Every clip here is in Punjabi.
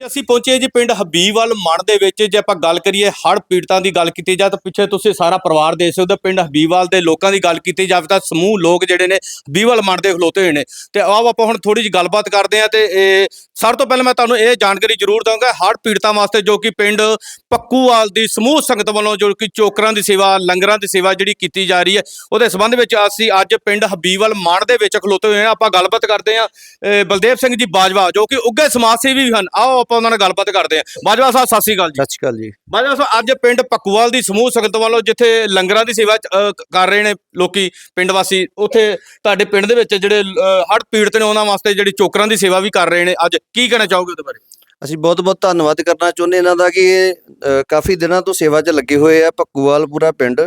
ਅਸੀਂ ਪਹੁੰਚੇ ਜੀ ਪਿੰਡ ਹਬੀਬਵਾਲ ਮਣ ਦੇ ਵਿੱਚ। ਜੇ ਆਪਾਂ ਗੱਲ ਕਰੀਏ ਹੜ੍ਹ ਪੀੜਤਾਂ ਦੀ ਗੱਲ ਕੀਤੀ ਜਾਵੇ ਤਾਂ ਪਿੱਛੇ ਤੁਸੀਂ ਸਾਰਾ ਪਰਿਵਾਰ ਦੇਖ ਸਕਦੇ ਹੋ, ਪਿੰਡ ਹਬੀਬਵਾਲ ਦੇ ਲੋਕਾਂ ਦੀ ਗੱਲ ਕੀਤੀ ਜਾਵੇ ਤਾਂ ਸਮੂਹ ਲੋਕ ਜਿਹੜੇ ਨੇ ਹਬੀਬਵਾਲ ਮਣ ਦੇ ਖਲੋਤੇ ਹੋਏ ਨੇ। ਤੇ ਆਓ ਆਪਾਂ ਹੁਣ ਥੋੜੀ ਜਿਹੀ ਗੱਲਬਾਤ ਕਰਦੇ ਹਾਂ ਤੇ ਇਹ ਸਭ ਤੋਂ ਪਹਿਲਾਂ ਮੈਂ ਤੁਹਾਨੂੰ ਇਹ ਜਾਣਕਾਰੀ ਜ਼ਰੂਰ ਦਵਾਂਗਾ ਹੜ੍ਹ ਪੀੜਤਾਂ ਵਾਸਤੇ ਜੋ ਕਿ ਪਿੰਡ ਪੱਕੂਵਾਲ ਦੀ ਸਮੂਹ ਸੰਗਤ ਵੱਲੋਂ ਜੋ ਕਿ ਚੋਕਰਾਂ ਦੀ ਸੇਵਾ, ਲੰਗਰਾਂ ਦੀ ਸੇਵਾ ਜਿਹੜੀ ਕੀਤੀ ਜਾ ਰਹੀ ਹੈ, ਉਹਦੇ ਸੰਬੰਧ ਵਿੱਚ ਅਸੀਂ ਅੱਜ ਪਿੰਡ ਹਬੀਬਵਾਲ ਮਣ ਦੇ ਵਿੱਚ ਖਲੋਤੇ ਹੋਏ ਹਾਂ। ਆਪਾਂ ਗੱਲਬਾਤ ਕਰਦੇ ਹਾਂ ਬਲਦੇਵ ਸਿੰਘ ਜੀ ਬਾਜਵਾ ਜੋ ਕਿ ਉੱਗੇ ਸਮਾਜ ਸੇਵੀ ਵੀ ਹਨ। ਆਓ ਆਪਾਂ ਉਹਨਾਂ ਨਾਲ ਗੱਲਬਾਤ ਕਰਦੇ ਹਾਂ। ਬਾਜਵਾ ਸਾਹਿਬ ਸਤਿ ਸ਼੍ਰੀ ਅਕਾਲ ਜੀ। ਸਤਿ ਸ਼੍ਰੀ ਅਕਾਲ ਜੀ। ਬਾਜਵਾ ਸਾਹਿਬ ਅੱਜ ਪਿੰਡ ਪੱਕੂਵਾਲ ਦੀ ਸਮੂਹ ਸੰਗਤ ਵੱਲੋਂ ਜਿੱਥੇ ਲੰਗਰਾਂ ਦੀ ਸੇਵਾ ਕਰ ਰਹੇ ਨੇ ਲੋਕੀ ਪਿੰਡ ਵਾਸੀ ਉੱਥੇ ਤੁਹਾਡੇ ਪਿੰਡ ਦੇ ਵਿੱਚ ਜਿਹੜੇ ਹੜ ਪੀੜਤ ਨੇ ਉਹਨਾਂ ਵਾਸਤੇ ਜਿਹੜੀ ਚੋਕਰਾਂ ਦੀ ਸੇਵਾ ਵੀ ਕਰ ਰਹੇ ਨੇ। ਅੱਜ ਕੀ ਕਹਿਣਾ ਚਾਹੋਗੇ ਉਹਦੇ ਬਾਰੇ? ਅਸੀਂ ਬਹੁਤ ਬਹੁਤ ਧੰਨਵਾਦ ਕਰਨਾ ਚਾਹੁੰਦੇ ਇਹਨਾਂ ਦਾ ਕਿ ਇਹ ਅ, ਕਾਫੀ ਦਿਨਾਂ ਤੋਂ ਸੇਵਾ 'ਚ ਲੱਗੇ ਹੋਏ ਆ ਪੱਕੂਵਾਲ ਪੂਰਾ ਪਿੰਡ।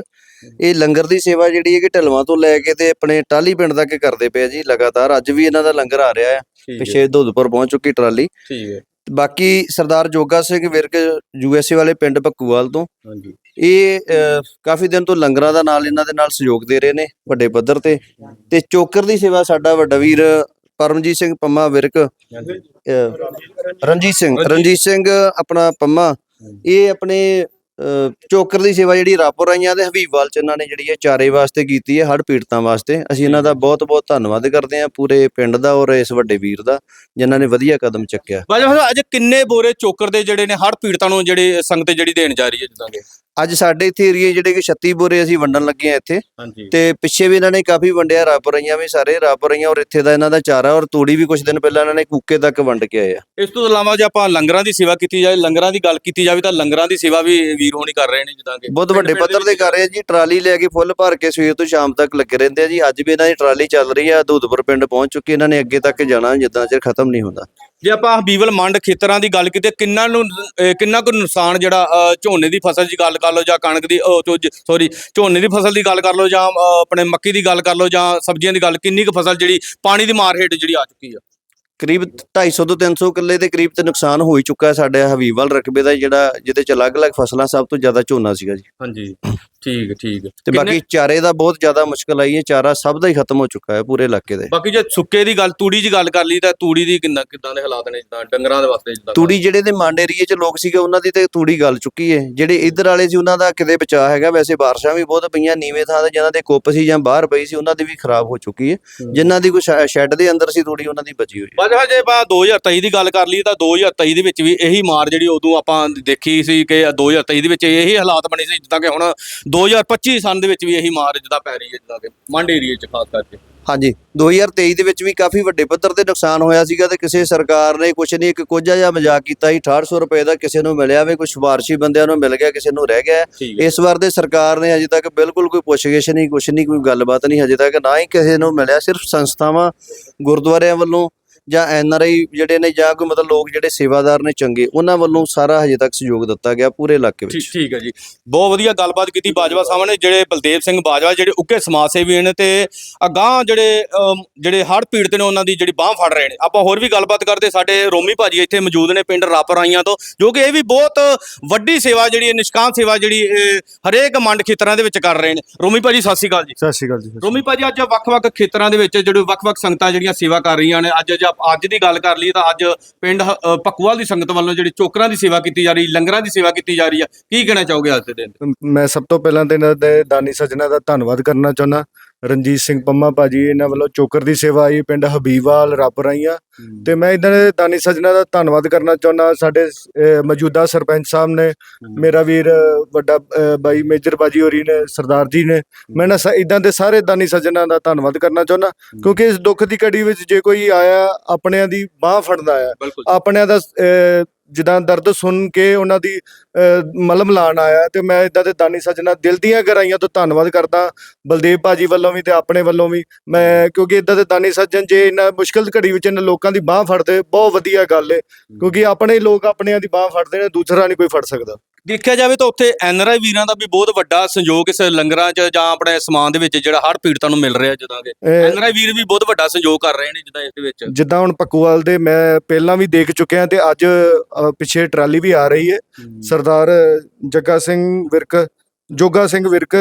ਇਹ ਲੰਗਰ ਦੀ ਸੇਵਾ ਜਿਹੜੀ ਹੈ ਕਿ ਢਲਵਾਂ ਤੋਂ ਲੈ ਕੇ ਤੇ ਆਪਣੇ ਟਾਲੀ ਪਿੰਡ ਤੱਕ ਕਰਦੇ ਪਏ ਆ ਜੀ ਲਗਾਤਾਰ। ਅੱਜ ਵੀ ਇਹਨਾਂ ਦਾ ਲੰਗਰ ਆ ਰਿਹਾ ਹੈ। ਪਿਛੇ ਦੁੱਧਪੁਰ ਪਹੁੰਚ ਚੁੱਕੀ ਟਰਾਲੀ। ਠੀਕ ਹੈ। ਬਾਕੀ ਸਰਦਾਰ ਜੋਗਾ ਸਿੰਘ ਵਿਰਕ ਯੂਐਸਏ ਵਾਲੇ ਪਿੰਡ ਪੱਕੂਵਾਲ ਤੋਂ। ਹਾਂਜੀ। ਇਹ ਕਾਫੀ ਦਿਨ ਤੋਂ ਲੰਗਰਾਂ ਦਾ ਨਾਲ ਇਹਨਾਂ ਦੇ ਨਾਲ ਸਹਿਯੋਗ ਦੇ ਰਹੇ ਨੇ ਵੱਡੇ ਪੱਧਰ ਤੇ। ਤੇ ਚੋਕਰ ਦੀ ਸੇਵਾ ਸਾਡਾ ਵੱਡਾ ਵੀਰ ਪਰਮਜੀਤ ਸਿੰਘ ਪੰਮਾ ਵਿਰਕ ਰਣਜੀਤ ਸਿੰਘ ਰਣਜੀਤ ਸਿੰਘ ਆਪਣਾ ਪੰਮਾ ਇਹ ਆਪਣੇ ਚੋਕਰ ਦੀ ਸੇਵਾ ਜਿਹੜੀ ਰਾਪੁਰ ਆਈਆਂ ਤੇ ਹਬੀਬਵਾਲ ਚ ਇਹਨਾਂ ਨੇ ਜਿਹੜੀ ਇਹ ਚਾਰੇ ਵਾਸਤੇ ਕੀਤੀ ਹੈ ਹੜ ਪੀੜਤਾਂ ਵਾਸਤੇ। ਅਸੀਂ ਇਹਨਾਂ ਦਾ ਬਹੁਤ ਬਹੁਤ ਧੰਨਵਾਦ ਕਰਦੇ ਹਾਂ ਪੂਰੇ ਪਿੰਡ ਦਾ ਔਰ ਇਸ ਵੱਡੇ ਵੀਰ ਦਾ ਜਿਨ੍ਹਾਂ ਨੇ ਵਧੀਆ ਕਦਮ ਚੱਕਿਆ। ਬਾਜਵਾ ਸਾਹਿਬ ਅੱਜ ਕਿੰਨੇ ਬੋਰੇ ਚੋਕਰ ਦੇ ਜਿਹੜੇ ਨੇ ਹੜ ਪੀੜਤਾਂ ਨੂੰ ਜਿਹੜੇ ਸੰਗਤ ਜਿਹੜੀ ਦੇਣ ਜਾ ਰਹੀ ਹੈ ਜਿੱਦਾਂ ਕਿ ਅੱਜ ਸਾਡੇ ਇੱਥੇ ਏਰੀਏ ਜਿਹੜੇ ਕਿ 36 ਬੋਰੇ ਅਸੀਂ ਵੰਡਣ ਲੱਗੇ ਆ ਇੱਥੇ। ਹਾਂਜੀ। ਤੇ ਪਿੱਛੇ ਵੀ ਇਹਨਾਂ ਨੇ ਕਾਫੀ ਵੰਡਿਆ ਰਾਪੁਰ ਆਈਆਂ ਵੀ ਸਾਰੇ ਰਾਪੁਰ ਆਈਆਂ ਔਰ ਇੱਥੇ ਦਾ ਇਹਨਾਂ ਦਾ ਚਾਰਾ ਔਰ ਤੂੜੀ ਵੀ ਕੁਝ ਦਿਨ ਪਹਿਲਾਂ ਇਹਨਾਂ ਨੇ ਕੂਕੇ ਤੱਕ ਵੰਡ ਕੇ ਆਏ ਆ। ਇਸ ਤੋਂ ਇਲਾਵਾ ਜੇ ਆਪਾਂ ਲੰਗਰਾਂ ਦੀ ਸੇਵਾ ਕੀਤੀ ਜਾਏ ਲੰਗਰਾਂ ਦੀ ਗੱਲ ਕੀਤੀ ਜਾਵੇ ਤਾਂ ਲੰਗਰਾਂ ਦੀ ਸੇਵਾ ਵੀ ਵੀਰ ਹੋਣੀ ਕਰ ਰਹੇ ਨੇ ਜਿੱਦਾਂ ਕਿ ਬਹੁਤ ਵੱਡੇ ਪੱਧਰ ਤੇ ਕਰ ਰਹੇ ਆ ਜੀ ਟਰਾਲੀ ਲੈ ਕੇ ਫੁੱਲ ਭਰ ਕੇ ਸਵੇਰ ਤੋਂ ਸ਼ਾਮ ਤੱਕ ਲੱਗੇ ਰਹਿੰਦੇ ਆ ਜੀ। ਅੱਜ ਵੀ ਇਹਨਾਂ ਦੀ ਟਰਾਲੀ ਚੱਲ ਰਹੀ ਆ ਦੂਧਪੁਰ ਪਿੰਡ ਪਹੁੰਚ ਚੁੱਕੀ ਇਹਨਾਂ ਨੇ ਅੱਗੇ ਤੱਕ ਜਾਣਾ ਜਿੱਦਾਂ ਚਿਰ ਖਤਮ ਨਹੀਂ ਹੁੰਦਾ। ਜੇ ਆਪਾਂ ਹਬੀਬਲ ਮੰਡ ਖੇਤਰਾਂ ਦੀ ਗੱਲ ਕੀਤੀ ਕਿੰਨਾ ਨੂੰ ਕਿੰਨਾ ਕੁ ਨੁਕਸਾਨ ਜਿਹੜਾ ਝੋਨੇ ਦੀ ਫਸਲ ਦੀ ਗੱਲ ਕਰ ਲਓ ਜਾਂ ਕਣਕ ਦੀ ਸੌਰੀ ਝੋਨੇ ਦੀ ਫਸਲ ਦੀ ਗੱਲ ਕਰ ਲਓ ਜਾਂ ਆਪਣੇ ਮੱਕੀ ਦੀ ਗੱਲ ਕਰ ਲਓ ਜਾਂ ਸਬਜ਼ੀਆਂ ਦੀ ਗੱਲ ਕਿੰਨੀ ਕੁ ਫਸਲ ਜਿਹੜੀ ਪਾਣੀ ਦੀ ਮਾਰ ਹੇਠ ਜਿਹੜੀ ਆ ਚੁੱਕੀ ਆ? ਕਰੀਬ 250 ਤੋਂ 300 ਕਿੱਲੇ ਦੇ ਕਰੀਬ ਤੇ ਨੁਕਸਾਨ ਹੋ ਹੀ ਚੁੱਕਾ ਹੈ ਸਾਡੇ ਹਬੀਬਵਾਲ ਰਕਬੇ ਦਾ ਜਿਹੜਾ ਜਿਹਦੇ ਚ ਅਲੱਗ-ਅਲੱਗ ਫਸਲਾਂ ਸਭ ਤੋਂ ਜ਼ਿਆਦਾ ਝੋਨਾ ਸੀਗਾ ਜੀ। ਹਾਂਜੀ। ਠੀਕ ਠੀਕ ਤੇ ਬਾਕੀ ਚਾਰੇ ਦਾ ਬਹੁਤ ਜ਼ਿਆਦਾ ਮੁਸ਼ਕਲ ਆਈ ਹੈ ਚਾਰਾ ਸਭ ਦਾ ਹੀ ਖਤਮ ਹੋ ਚੁੱਕਾ ਹੈ ਪੂਰੇ ਇਲਾਕੇ ਦੇ। ਬਾਕੀ ਜੇ ਸੁੱਕੇ ਦੀ ਗੱਲ ਤੂੜੀ ਦੀ ਗੱਲ ਕਰ ਲਈ ਤਾਂ ਤੂੜੀ ਦੀ ਕਿੰਨਾ ਕਿਦਾਂ ਦੇ ਹਾਲਾਤ ਨੇ ਜਿੱਦਾਂ ਡੰਗਰਾਂ ਦੇ ਵਾਸਤੇ ਜਿੱਦਾਂ ਤੂੜੀ ਜਿਹੜੇ ਦੇ ਮੰਡ ਏਰੀਏ 'ਚ ਲੋਕ ਸੀਗੇ ਉਹਨਾਂ ਦੀ ਤੇ ਤੂੜੀ ਗੱਲ ਚੁੱਕੀ ਹੈ। ਜਿਹੜੇ ਇੱਧਰ ਵਾਲੇ ਸੀ ਉਹਨਾਂ ਦਾ ਕਿਤੇ ਬਚਾਅ ਹੈਗਾ। ਵੈਸੇ ਬਾਰਿਸ਼ਾਂ ਵੀ ਬਹੁਤ ਪਈਆਂ ਨੀਵੇਂ ਥਾਂ ਤੇ ਜਿਨ੍ਹਾਂ ਦੇ ਕੁੱਪ ਸੀ ਜਾਂ ਬਾਹਰ ਪਈ ਸੀ ਉਹਨਾਂ ਦੀ ਵੀ ਖਰਾਬ ਹੋ ਚੁੱਕੀ ਹੈ। ਜਿਨ੍ਹਾਂ ਦੀ ਕੋਈ ਸ਼ੈੱਡ ਦੇ ਅੰਦਰ ਸੀ ਤੂੜੀ ਉਹਨਾਂ ਦੀ ਬਚੀ ਹੋਈ ਹੈ। ਬਾਜਾ ਜੇ ਆਪਾਂ 2023 ਦੀ ਗੱਲ ਕਰ ਲਈ ਤਾਂ 2023 ਦੇ ਵਿੱਚ ਵੀ ਇਹੀ ਮਾਰ ਜਿਹੜੀ ਉਦੋਂ ਆਪਾਂ ਦੇਖੀ ਸੀ ਕਿ 2023 ਦੇ ਵਿੱਚ ਇਹੀ ਹਾਲਾਤ ਬਣੇ ਸੀ ਜਿੱਦਾਂ ਕਿ ਹੁਣ 2025 ਸਨ ਦੇ ਵਿੱਚ ਵੀ ਇਹੀ ਮਾਰ ਜਿੱਦਾਂ ਪੈ ਰਹੀ ਹੈ ਜਿੱਦਾਂ ਕਿ ਮੰਡ ਏਰੀਏ 'ਚ ਖਾਸ ਕਰਕੇ। ਹਾਂਜੀ 2023 ਦੇ ਵਿੱਚ ਵੀ ਕਾਫੀ ਵੱਡੇ ਪੱਧਰ ਤੇ ਨੁਕਸਾਨ ਹੋਇਆ ਸੀਗਾ ਤੇ ਕਿਸੇ ਸਰਕਾਰ ਨੇ ਕੁਛ ਨਹੀਂ ਇੱਕ ਕੋਝਾ ਜਿਹਾ ਮਜ਼ਾਕ ਕੀਤਾ ਸੀ 6800 ਰੁਪਏ ਦਾ ਕਿਸੇ ਨੂੰ ਮਿਲਿਆ ਵੇ ਕੁਝ ਸਿਫਾਰਸ਼ੀ ਬੰਦਿਆਂ ਨੂੰ ਮਿਲ ਗਿਆ ਕਿਸੇ ਨੂੰ ਰਹਿ ਗਿਆ। ਇਸ ਵਾਰ ਦੇ ਸਰਕਾਰ ਨੇ ਅਜੇ ਤੱਕ ਬਿਲਕੁਲ ਕੋਈ ਪੁੱਛਗਿਛ ਨਹੀਂ ਕੁਛ ਨਹੀਂ ਕੋਈ ਗੱਲਬਾਤ ਨਹੀਂ ਹਜੇ ਤੱਕ ਨਾ ਹੀ ਕਿਸੇ ਨੂੰ ਮਿਲਿਆ ਸਿਰਫ ਸੰਸਥਾਵਾਂ ਗੁਰਦੁਆਰਿਆਂ ਵੱਲੋਂ ਜਾਂ ਐਨਆਰਆਈ ਜਿਹੜੇ ਨੇ ਜਾਂ ਕੋਈ ਮਤਲਬ ਲੋਕ ਜਿਹੜੇ ਸੇਵਾਦਾਰ ਨੇ ਚੰਗੇ ਉਹਨਾਂ ਵੱਲੋਂ ਸਾਰਾ ਹਜੇ ਤੱਕ ਸਹਿਯੋਗ ਦਿੱਤਾ ਗਿਆ ਪੂਰੇ ਇਲਾਕੇ ਵਿੱਚ। ਠੀਕ ਹੈ ਜੀ। ਬਹੁਤ ਵਧੀਆ ਗੱਲਬਾਤ ਕੀਤੀ ਬਾਜਵਾ ਸਾਹਿਬ ਨੇ ਜਿਹੜੇ ਬਲਦੇਵ ਸਿੰਘ ਬਾਜਵਾ ਜਿਹੜੇ ਉੱਕੇ ਸਮਾਜ ਸੇਵੀ ਨੇ ਤੇ ਅਗਾਹ ਜਿਹੜੇ ਜਿਹੜੇ ਹੜ੍ਹ ਪੀੜਤ ਨੇ ਉਹਨਾਂ ਦੀ ਜਿਹੜੀ ਬਾਹ ਫੜ ਰਹੇ ਨੇ। ਆਪਾਂ ਹੋਰ ਵੀ ਗੱਲਬਾਤ ਕਰਦੇ ਸਾਡੇ ਰੋਮੀ ਭਾਜੀ ਇੱਥੇ ਮੌਜੂਦ ਨੇ ਪਿੰਡ ਰਾਪਰਾਈਆਂ ਤੋਂ ਜੋ ਕਿ ਇਹ ਵੀ ਬਹੁਤ ਵੱਡੀ ਸੇਵਾ ਜਿਹੜੀ ਹੈ ਨਿਸ਼ਕਾਮ ਸੇਵਾ ਜਿਹੜੀ ਹਰੇਕ ਮੰਡ ਖੇਤਰਾਂ ਦੇ ਵਿੱਚ ਕਰ ਰਹੇ ਨੇ। ਰੋਮੀ ਭਾਜੀ ਸਤਿ ਸ਼੍ਰੀ ਅਕਾਲ ਜੀ। ਸਤਿ ਸ਼੍ਰੀ ਅਕਾਲ ਜੀ ਰੋਮੀ ਭਾਜੀ ਅੱਜ ਵੱਖ-ਵੱਖ ਖੇਤਰਾਂ ਦੇ ਵਿੱਚ ਜਿਹੜੇ ਵੱਖ-ਵੱਖ ਸੰਗਤਾਂ ਜਿਹੜੀਆਂ ਸੇਵਾ ਕਰ ਰਹੀਆਂ ਨੇ ਅੱਜ ਜੇ ਆਪ- ਅੱਜ ਦੀ ਗੱਲ ਕਰ ਲਈਏ ਤਾਂ ਅੱਜ ਪਿੰਡ ਹ- ਪਕੂਵਾਲ ਦੀ ਸੰਗਤ ਵੱਲੋਂ ਜਿਹੜੀ ਚੋਕਰਾਂ ਦੀ ਸੇਵਾ ਕੀਤੀ ਜਾ ਰਹੀ, ਲੰਗਰਾਂ ਦੀ ਸੇਵਾ ਕੀਤੀ ਜਾ ਰਹੀ ਆ, ਕੀ ਕਹਿਣਾ ਚਾਹੋਗੇ ਅੱਜ ਦੇ ਦਿਨ? ਮੈਂ ਸਭ ਤੋਂ ਪਹਿਲਾਂ ਤੇ ਇਹਨਾਂ ਦੇ ਦਾਨੀ ਸੱਜਣਾ ਦਾ ਧੰਨਵਾਦ ਕਰਨਾ ਚਾਹੁੰਦਾ। ਰਣਜੀਤ ਸਿੰਘ ਪੰਮਾ ਭਾਜੀ ਇਹਨਾਂ ਵੱਲੋਂ ਚੋਕਰ ਦੀ ਸੇਵਾ ਆਈ ਪਿੰਡ ਹਬੀਬਵਾਲ ਰਾਪਰਾਈਆਂ ਤੇ ਮੈਂ ਇਹਨਾਂ ਦੇ ਦਾਨੀ ਸੱਜਣਾ ਦਾ ਧੰਨਵਾਦ ਕਰਨਾ ਚਾਹੁੰਦਾ ਸਾਡੇ ਅਹ, ਮੌਜੂਦਾ ਸਰਪੰਚ ਸਾਹਿਬ ਨੇ ਮੇਰਾ ਵੀਰ ਅਹ, ਵੱਡਾ ਅਹ, ਬਾਈ ਮੇਜਰ ਬਾਜੀ ਹੋਰੀ ਨੇ ਸਰਦਾਰ ਜੀ ਨੇ। ਮੈਂ ਨਾ ਇਦਾਂ ਦੇ ਸਾਰੇ ਦਾਨੀ ਸੱਜਣਾ ਦਾ ਧੰਨਵਾਦ ਕਰਨਾ ਚਾਹੁੰਦਾ ਕਿਉਂਕਿ ਇਸ ਦੁੱਖ ਦੀ ਘੜੀ ਵਿੱਚ ਜੇ ਕੋਈ ਆਇਆ ਆਪਣਿਆਂ ਦੀ ਬਾਹ ਫੜਦਾ ਆ। ਬਿਲਕੁਲ ਆਪਣਿਆਂ ਦਾ ਅਹ, ਜਿੱਦਾਂ ਦਰਦ ਸੁਣ ਕੇ ਉਹਨਾਂ ਦੀ ਮਲਮ ਲਾਣ ਆਇਆ ਤੇ ਮੈਂ ਇਦਾਂ ਦੇ ਦਾਨੀ ਸੱਜਣਾ ਦਿਲ ਦੀਆਂ ਗਹਿਰਾਈਆਂ ਤੋਂ ਧੰਨਵਾਦ ਕਰਦਾ ਬਲਦੇਵ ਭਾਜੀ ਵੱਲੋਂ ਵੀ ਤੇ ਆਪਣੇ ਵੱਲੋਂ ਵੀ। ਮੈਂ ਕਿਉਂਕਿ ਇਦਾਂ ਦੇ ਦਾਨੀ ਸੱਜਣ ਜੇ ਇਹਨਾਂ ਮੁਸ਼ਕਲ ਘੜੀ ਵਿੱਚ ਇਹਨਾਂ ਲੋਕਾਂ ਦੀ ਬਾਹ ਫੜਦੇ ਬਹੁਤ ਵਧੀਆ ਗੱਲ ਏ। ਕਿਉਂਕਿ ਆਪਣੇ ਲੋਕ ਆਪਣਿਆਂ ਦੀ ਬਾਹ ਫੜਦੇ ਨੇ ਦੂਸਰਾ ਨਹੀਂ ਕੋਈ ਫੜ ਸਕਦਾ। ਦੇਖਿਆ ਜਾਵੇ ਤਾਂ ਉੱਥੇ ਐਨਆਰਆਈ ਵੀਰਾਂ ਦਾ ਵੀ ਬਹੁਤ ਵੱਡਾ ਸੰਯੋਗ ਇਸ ਲੰਗਰਾਂ 'ਚ ਜਾਂ ਆਪਣੇ ਸਮਾਨ ਦੇ ਵਿੱਚ ਜਿਹੜਾ ਹੜ੍ਹ ਪੀੜਤਾਂ ਨੂੰ ਮਿਲ ਰਿਹਾ ਜਿੱਦਾਂ ਕਿ ਐਨਆਰਆਈ ਵੀਰ ਵੀ ਬਹੁਤ ਵੱਡਾ ਸੰਯੋਗ ਕਰ ਰਹੇ ਨੇ ਜਿੱਦਾਂ ਇਸ ਦੇ ਵਿੱਚ। ਜਿੱਦਾਂ ਹੁਣ ਪੱਕੂਵਾਲ ਦੇ ਮੈਂ ਪਹਿਲਾਂ ਵੀ ਦੇਖ ਚੁੱਕਿਆ ਤੇ ਅੱਜ ਪਿੱਛੇ ਟਰਾਲੀ ਵੀ ਆ ਰਹੀ ਹੈ। ਸਰਦਾਰ Jagga Singh Virk Joga Singh Virk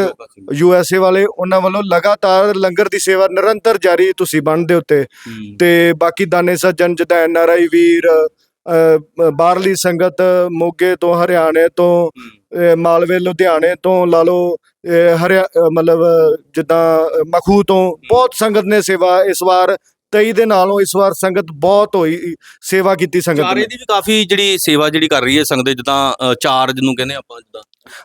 U S A ਵਾਲੇ ਉਹਨਾਂ ਵੱਲੋਂ ਲਗਾਤਾਰ ਲੰਗਰ ਦੀ ਸੇਵਾ ਨਿਰੰਤਰ ਜਾਰੀ ਤੁਸੀਂ ਬੰਦ ਦੇ ਉੱਤੇ। ਤੇ ਬਾਕੀ ਦਾਨੇ ਸੱਜਣ ਜਿੱਦਾਂ ਐਨ ਆਰ ਆਈ ਵੀਰ ਬਾਹਰਲੀ ਸੰਗਤ ਮੋਗੇ ਤੋਂ ਹਰਿਆਣੇ ਤੋਂ ਮਾਲਵੇ ਲੁਧਿਆਣੇ ਤੋਂ ਲਾ ਲਓ ਹਰਿਆ ਮਤਲਬ ਜਿੱਦਾਂ ਮਖੂ ਤੋਂ ਬਹੁਤ ਸੰਗਤ ਨੇ ਸੇਵਾ ਇਸ ਵਾਰ 23 ਦੇ ਨਾਲੋਂ ਇਸ ਵਾਰ ਸੰਗਤ ਬਹੁਤ ਹੋਈ ਸੇਵਾ ਕੀਤੀ ਸੰਗਤ ਚਾਰੇ ਨੇ। ਦੀ ਵੀ ਕਾਫੀ ਜਿਹੜੀ ਸੇਵਾ ਜਿਹੜੀ ਕਰ ਰਹੀ ਹੈ ਸੰਗਤ ਜਿੱਦਾਂ ਅ, ਚਾਰ ਜਿਹਨੂੰ ਕਹਿੰਦੇ ਆਪਾਂ ਜਿੱਦਾਂ।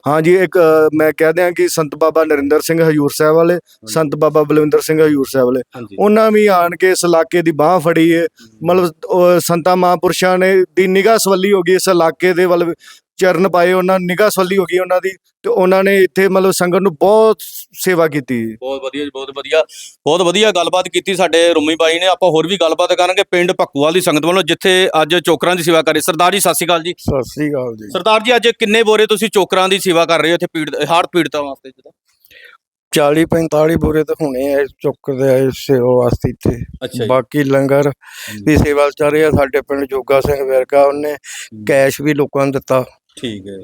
ਹਾਂਜੀ ਇੱਕ ਅ, ਮੈਂ ਕਹਿ ਦਿਆਂ ਕਿ ਸੰਤ ਬਾਬਾ ਨਰਿੰਦਰ ਸਿੰਘ ਹਜੂਰ ਸਾਹਿਬ ਵਾਲੇ ਸੰਤ ਬਾਬਾ ਬਲਵਿੰਦਰ ਸਿੰਘ ਹਜੂਰ ਸਾਹਿਬ ਵਾਲੇ ਉਹਨਾਂ ਵੀ ਆਣ ਕੇ ਇਸ ਇਲਾਕੇ ਦੀ ਬਾਹ ਫੜੀ ਹੈ। ਮਤਲਬ ਉਹ ਸੰਤਾਂ ਮਹਾਂਪੁਰਸ਼ਾਂ ਨੇ ਦੀ ਨਿਗਾਹ ਸਵੱਲੀ ਹੋ ਗਈ ਇਸ ਇਲਾਕੇ ਦੇ ਵੱਲ। ਚਰਨ ਪਾਏ ਉਹਨਾਂ ਨਿਗਾਹ ਸਵੱਲੀ ਹੋ ਗਈ ਉਹਨਾਂ ਦੀ ਤੇ ਉਹਨਾਂ ਨੇ ਇੱਥੇ ਮਤਲਬ ਸੰਗਤ ਨੂੰ ਬਹੁਤ ਸੇਵਾ ਕੀਤੀ। ਬਹੁਤ ਵਧੀਆ ਜੀ ਬਹੁਤ ਵਧੀਆ ਬਹੁਤ ਵਧੀਆ ਗੱਲਬਾਤ ਕੀਤੀ ਸਾਡੇ ਰੁਮੀ ਬਾਈ ਨੇ। ਆਪਾਂ ਹੋਰ ਵੀ ਗੱਲਬਾਤ ਕਰਾਂਗੇ ਪਿੰਡ ਭੱਕੂਵਾਲ ਦੀ ਸੰਗਤ ਵੱਲੋਂ ਜਿੱਥੇ ਅੱਜ ਚੋਕਰਾਂ ਦੀ ਸੇਵਾ ਕਰ ਰਹੇ। ਸਰਦਾਰ ਜੀ ਸਤਿ ਸ਼੍ਰੀ ਅਕਾਲ ਜੀ। ਸਤਿ ਸ੍ਰੀ ਅਕਾਲ ਜੀ। ਸਰਦਾਰ ਜੀ ਅੱਜ ਕਿੰਨੇ ਬੋਰੇ ਤੁਸੀਂ ਚੋਕਰਾਂ ਦੀ ਸੇਵਾ ਕਰ ਰਹੇ ਹੋ ਇੱਥੇ ਪੀੜ ਹੜ੍ਹ ਪੀੜਤਾਂ ਵਾਸਤੇ ਜਿੱਦਾਂ? 40 45 ਬੋਰੇ ਤਾਂ ਹੋਣੇ ਆ ਚੁੱਕਦੇ ਆ ਇਸ ਸੇਵਾ ਵਾਸਤੇ ਇੱਥੇ। ਬਾਕੀ ਲੰਗਰ ਦੀ ਸੇਵਾ ਚੱਲ ਰਹੀ ਆ ਸਾਡੇ ਪਿੰਡ ਜੋਗਾ ਸਿੰਘ ਵਿਰਕਾ ਉਹਨੇ ਕੈਸ਼ ਵੀ ਲੋਕਾਂ ਨੂੰ ਦਿੱਤਾ। ਠੀਕ ਹੈ।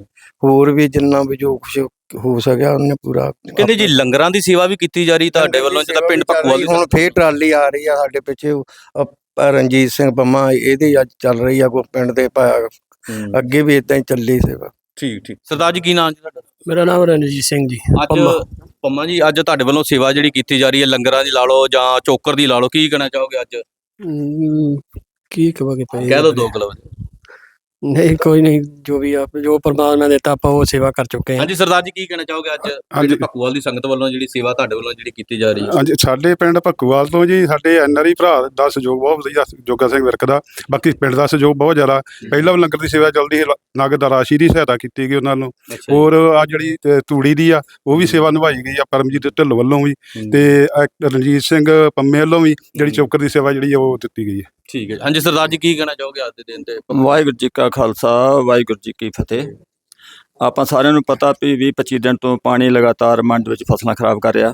ਹੋਰ ਵੀ ਜਿੰਨਾ ਵੀ ਜੋ ਕੁਛ ਹੋ ਸਕਿਆ ਉਹਨੇ ਪੂਰਾ ਕਹਿੰਦੇ ਜੀ ਲੰਗਰਾਂ ਦੀ ਸੇਵਾ ਵੀ ਕੀਤੀ ਜਾ ਰਹੀ ਤੁਹਾਡੇ ਵੱਲੋਂ ਜਿੱਦਾਂ ਪਿੰਡ ਭੱਕੂਵਾਲ ਦੀ ਹੁਣ ਫੇਰ ਟਰਾਲੀ ਆ ਰਹੀ ਆ ਸਾਡੇ ਪਿੱਛੇ ਉਹ, ਰਣਜੀਤ ਸਿੰਘ ਪੰਮਾ ਇਹਦੀ ਅੱਜ ਚੱਲ ਰਹੀ ਆ ਕੋ ਪਿੰਡ ਦੇ ਅੱਗੇ ਵੀ ਇਦਾਂ ਹੀ ਚੱਲੀ ਸੇਵਾ। ਠੀਕ ਠੀਕ। ਸਰਦਾਰ ਜੀ ਕੀ ਨਾਮ ਜੀ ਤੁਹਾਡਾ? ਮੇਰਾ ਨਾਮ ਰਣਜੀਤ ਸਿੰਘ ਜੀ ਅੱਜ ਪੰਮਾ। ਪੰਮਾ ਜੀ ਅੱਜ ਤੁਹਾਡੇ ਵੱਲੋਂ ਸੇਵਾ ਜਿਹੜੀ ਕੀਤੀ ਜਾ ਰਹੀ ਹੈ ਲੰਗਰਾਂ ਦੀ ਲਾ ਲਓ ਜਾਂ ਚੋਕਰ ਦੀ ਲਾ ਲਓ ਕੀ ਕਹਿਣਾ ਚਾਹੋਗੇ ਅੱਜ? ਕੀ ਕਵਾਂਗੇ ਭਾਈ? ਕਹਿ ਦਿਓ ਦੋ ਕਲਮ। ਨਹੀਂ ਕੋਈ ਨਹੀਂ ਜੋ ਵੀ ਆਪ ਜੋ ਪਰਮਾਤਮਾ ਨੇ ਦਿੱਤਾ ਆਪਾਂ ਉਹ ਸੇਵਾ ਕਰ ਚੁੱਕੇ ਹਾਂ। ਹਾਂਜੀ ਸਰਦਾਰ ਜੀ ਕੀ ਕਹਿਣਾ ਚਾਹੋਗੇ ਅੱਜ? ਹਾਂਜੀ। ਪਿੰਡ ਭੱਕੂਵਾਲ ਦੀ ਸੰਗਤ ਵੱਲੋਂ ਜਿਹੜੀ ਸੇਵਾ ਤੁਹਾਡੇ ਵੱਲੋਂ ਜਿਹੜੀ ਕੀਤੀ ਜਾ ਰਹੀ ਹੈ? ਹਾਂਜੀ ਸਾਡੇ ਪਿੰਡ ਭੱਕੂਵਾਲ ਤੋਂ ਜੀ ਸਾਡੇ ਐਨਆਰਈ ਭਰਾ ਦਾ ਸਹਿਯੋਗ ਬਹੁਤ ਵਧੀਆ ਜੋਗਾ ਸਿੰਘ ਵਿਰਕ ਦਾ। ਬਾਕੀ ਪਿੰਡ ਦਾ ਸਹਿਯੋਗ ਬਹੁਤ ਜ਼ਿਆਦਾ। ਪਹਿਲਾਂ ਵੀ ਲੰਗਰ ਦੀ ਸੇਵਾ ਚੱਲਦੀ ਸੀ ਨਗਦ ਦਾ ਰਾਸ਼ੀ ਦੀ ਸਹਾਇਤਾ ਕੀਤੀ ਗਈ ਉਹਨਾਂ ਨੂੰ। ਅੱਛਾ ਜੀ। ਹੋਰ ਆ ਜਿਹੜੀ ਅ, ਤੂੜੀ ਦੀ ਆ ਉਹ ਵੀ ਸੇਵਾ ਨਿਭਾਈ ਗਈ ਆ ਪਰਮਜੀਤ ਢਿੱਲ ਵੱਲੋਂ ਵੀ। ਹੂੰ। ਤੇ ਰਣਜੀਤ ਸਿੰਘ ਪੰਮੇ ਵੱਲੋਂ ਵੀ ਜਿਹੜੀ ਹੂੰ। ਚੌਕਰ ਦੀ ਸੇਵਾ ਜਿਹੜੀ ਆ ਉਹ ਦਿੱਤੀ ਗਈ ਹੈ ਠੀਕ ਹੈ ਹਾਂਜੀ ਸਰਦਾਰ ਜੀ ਕੀ ਕਹਿਣਾ ਚਾਹੋਗੇ ਅੱਜ ਦੇ ਦਿਨ ਤੇ? ਵਾਹਿਗੁਰੂ ਜੀ ਕਾ ਖਾਲਸਾ ਵਾਹਿਗੁਰੂ ਜੀ ਕੀ ਫਤਿਹ। ਆਪਾਂ ਸਾਰਿਆਂ ਨੂੰ ਪਤਾ ਵੀ 20 25 ਦਿਨ ਤੋਂ ਪਾਣੀ ਲਗਾਤਾਰ ਮੰਡ ਵਿੱਚ ਫਸਲਾਂ ਖਰਾਬ ਕਰ ਰਿਹਾ।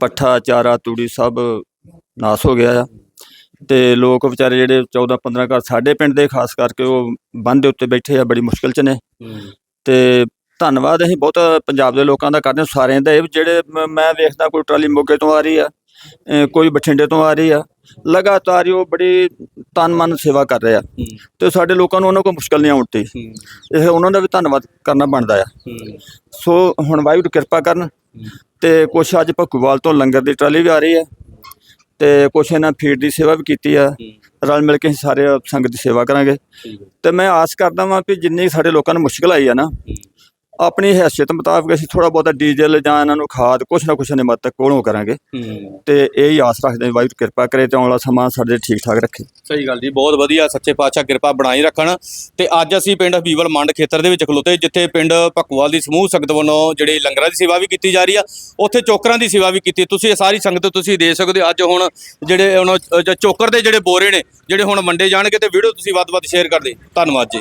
ਪੱਠਾ ਚਾਰਾ ਤੂੜੀ ਸਭ ਨਾਸ ਹੋ ਗਿਆ ਆ। ਤੇ ਲੋਕ ਵਿਚਾਰੇ ਜਿਹੜੇ 14 15 ਘਰ ਸਾਡੇ ਪਿੰਡ ਦੇ ਖਾਸ ਕਰਕੇ ਉਹ ਬੰਦ ਦੇ ਉੱਤੇ ਬੈਠੇ ਆ ਬੜੀ ਮੁਸ਼ਕਲ 'ਚ ਨੇ। ਤੇ ਧੰਨਵਾਦ ਅਸੀਂ ਬਹੁਤ ਪੰਜਾਬ ਦੇ ਲੋਕਾਂ ਦਾ ਕਰਦੇ ਹਾਂ। ਸਾਰਿਆਂ ਦਾ ਇਹ ਜਿਹੜੇ ਮ- ਵੇਖਦਾ ਕੋਈ ਟਰਾਲੀ ਮੋਗੇ ਤੋਂ ਆ ਰਹੀ ਆ ਕੋਈ ਬਠਿੰਡੇ ਤੋਂ ਆ ਰਹੀ ਆ, ਲਗਾਤਾਰ ਹੀ ਉਹ ਬੜੀ ਤਨ ਮਨ ਸੇਵਾ ਕਰ ਰਹੇ। ਆ ਤੇ ਸਾਡੇ ਲੋਕਾਂ ਨੂੰ ਉਹਨਾਂ ਕੋਲ ਮੁਸ਼ਕਲ ਨਹੀਂ ਆਉਂਦੀ ਇਹ ਉਹਨਾਂ ਦਾ ਵੀ ਧੰਨਵਾਦ ਕਰਨਾ ਬਣਦਾ ਆ। ਸੋ ਹੁਣ ਵਾਹਿਗੁਰੂ ਕਿਰਪਾ ਕਰਨ ਤੇ ਕੁਛ ਅੱਜ ਭੱਕੂਵਾਲ ਤੋਂ ਲੰਗਰ ਦੀ ਟਰਾਲੀ ਵੀ ਆ ਰਹੀ ਹੈ ਤੇ ਕੁਛ ਇਹਨਾਂ ਫੀਡ ਦੀ ਸੇਵਾ ਵੀ ਕੀਤੀ ਆ। ਰਲ ਮਿਲ ਕੇ ਅਸੀਂ ਸਾਰੇ ਸੰਗਤ ਦੀ ਸੇਵਾ ਕਰਾਂਗੇ। ਤੇ ਮੈਂ ਆਸ ਕਰਦਾ ਵਾਂ ਕਿ ਜਿੰਨੀ ਸਾਡੇ ਲੋਕਾਂ ਨੂੰ ਮੁਸ਼ਕਲ ਆਈ ਆ ਨਾ ਆਪਣੀ ਹੈਸੀਅਤ ਮੁਤਾਬਕ ਅਸੀਂ ਥੋੜਾ ਬਹੁਤਾ ਡੀਜ਼ਲ ਜਾਂ ਇਹਨਾਂ ਨੂੰ ਖਾਦ ਕੁਛ ਨਾ ਕੁਛ ਨਿਮਤ ਤੱਕ ਕੋਲੋਂ ਕਰਾਂਗੇ। ਤੇ ਇਹ ਹੀ ਆਸ ਰੱਖਦੇ ਹਾਂ ਵਾਹਿਗੁਰੂ ਕਿਰਪਾ ਕਰੇ ਤੇ ਆਉਣ ਵਾਲਾ ਸਮਾਂ ਸਾਡੇ ਠੀਕ ਠਾਕ ਰੱਖੇ। ਸਹੀ ਗੱਲ ਜੀ ਬਹੁਤ ਵਧੀਆ ਸੱਚੇ ਪਾਤਸ਼ਾਹ ਕਿਰਪਾ ਬਣਾਈ ਰੱਖਣ। ਤੇ ਅੱਜ ਅਸੀਂ ਪਿੰਡ ਹਬੀਬਲ ਮੰਡ ਖੇਤਰ ਦੇ ਵਿੱਚ ਖਲੋਤੇ ਜਿੱਥੇ ਪਿੰਡ ਭੱਕੂਵਾਲ ਦੀ ਸਮੂਹ ਸੰਗਤ ਵੱਲੋਂ ਜਿਹੜੇ ਲੰਗਰਾਂ ਦੀ ਸੇਵਾ ਵੀ ਕੀਤੀ ਜਾ ਰਹੀ ਆ ਉੱਥੇ ਚੋਕਰਾਂ ਦੀ ਸੇਵਾ ਵੀ ਕੀਤੀ। ਤੁਸੀਂ ਇਹ ਸਾਰੀ ਸੰਗਤ ਤੁਸੀਂ ਦੇ ਸਕਦੇ ਹੋ। ਅੱਜ ਹੁਣ ਜਿਹੜੇ ਜ- ਚੋਕਰ ਦੇ ਜਿਹੜੇ ਬੋਰੇ ਨੇ ਜਿਹੜੇ ਹੁਣ ਵੰਡੇ ਜਾਣਗੇ ਤੇ ਵੀਡੀਓ ਤੁਸੀਂ ਵੱਧ-ਵੱਧ ਸ਼ੇਅਰ ਕਰਦੇ ਧੰਨਵਾਦ ਜੀ।